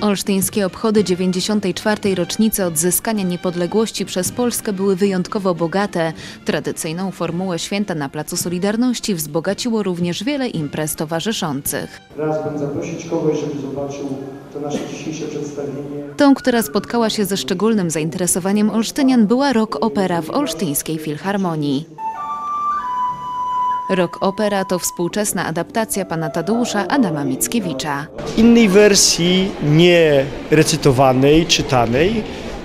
Olsztyńskie obchody 94. rocznicy odzyskania niepodległości przez Polskę były wyjątkowo bogate. Tradycyjną formułę święta na Placu Solidarności wzbogaciło również wiele imprez towarzyszących. Razem zaprosić kogoś, żeby zobaczył to nasze dzisiejsze przedstawienie. Tą, która spotkała się ze szczególnym zainteresowaniem Olsztynian była rock opera w Olsztyńskiej Filharmonii. Rock opera to współczesna adaptacja pana Tadeusza Adama Mickiewicza. innej wersji nie recytowanej, czytanej,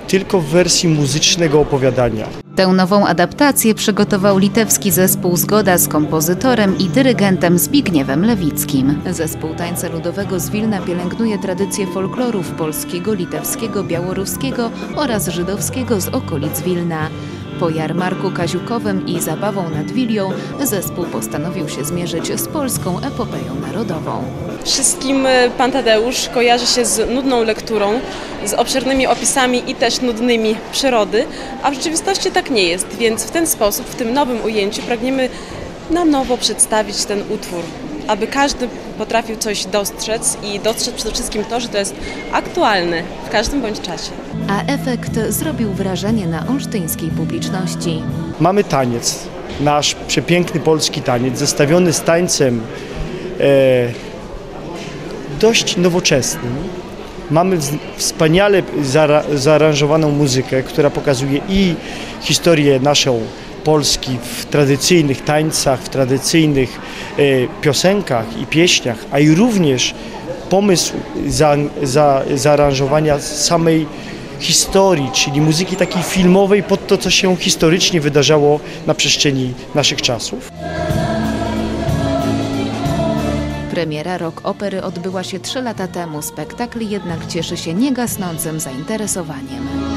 tylko w wersji muzycznego opowiadania. Tę nową adaptację przygotował litewski zespół Zgoda z kompozytorem i dyrygentem Zbigniewem Lewickim. Zespół tańca ludowego z Wilna pielęgnuje tradycje folklorów polskiego, litewskiego, białoruskiego oraz żydowskiego z okolic Wilna. Po jarmarku kaziukowym i zabawą nad Wilią zespół postanowił się zmierzyć z polską epopeją narodową. Wszystkim e, pan Tadeusz kojarzy się z nudną lekturą, z obszernymi opisami i też nudnymi przyrody, a w rzeczywistości tak nie jest, więc w ten sposób, w tym nowym ujęciu pragniemy na nowo przedstawić ten utwór, aby każdy potrafił coś dostrzec i dostrzec przede wszystkim to, że to jest aktualne w każdym bądź czasie. A efekt zrobił wrażenie na olsztyńskiej publiczności. Mamy taniec, nasz przepiękny polski taniec, zestawiony z tańcem e, dość nowoczesnym. Mamy wspaniale zaaranżowaną muzykę, która pokazuje i historię naszą Polski w tradycyjnych tańcach, w tradycyjnych e, piosenkach i pieśniach, a i również pomysł za, za, zaaranżowania samej historii, czyli muzyki takiej filmowej pod to, co się historycznie wydarzało na przestrzeni naszych czasów. Premiera rock opery odbyła się trzy lata temu. Spektakl jednak cieszy się niegasnącym zainteresowaniem.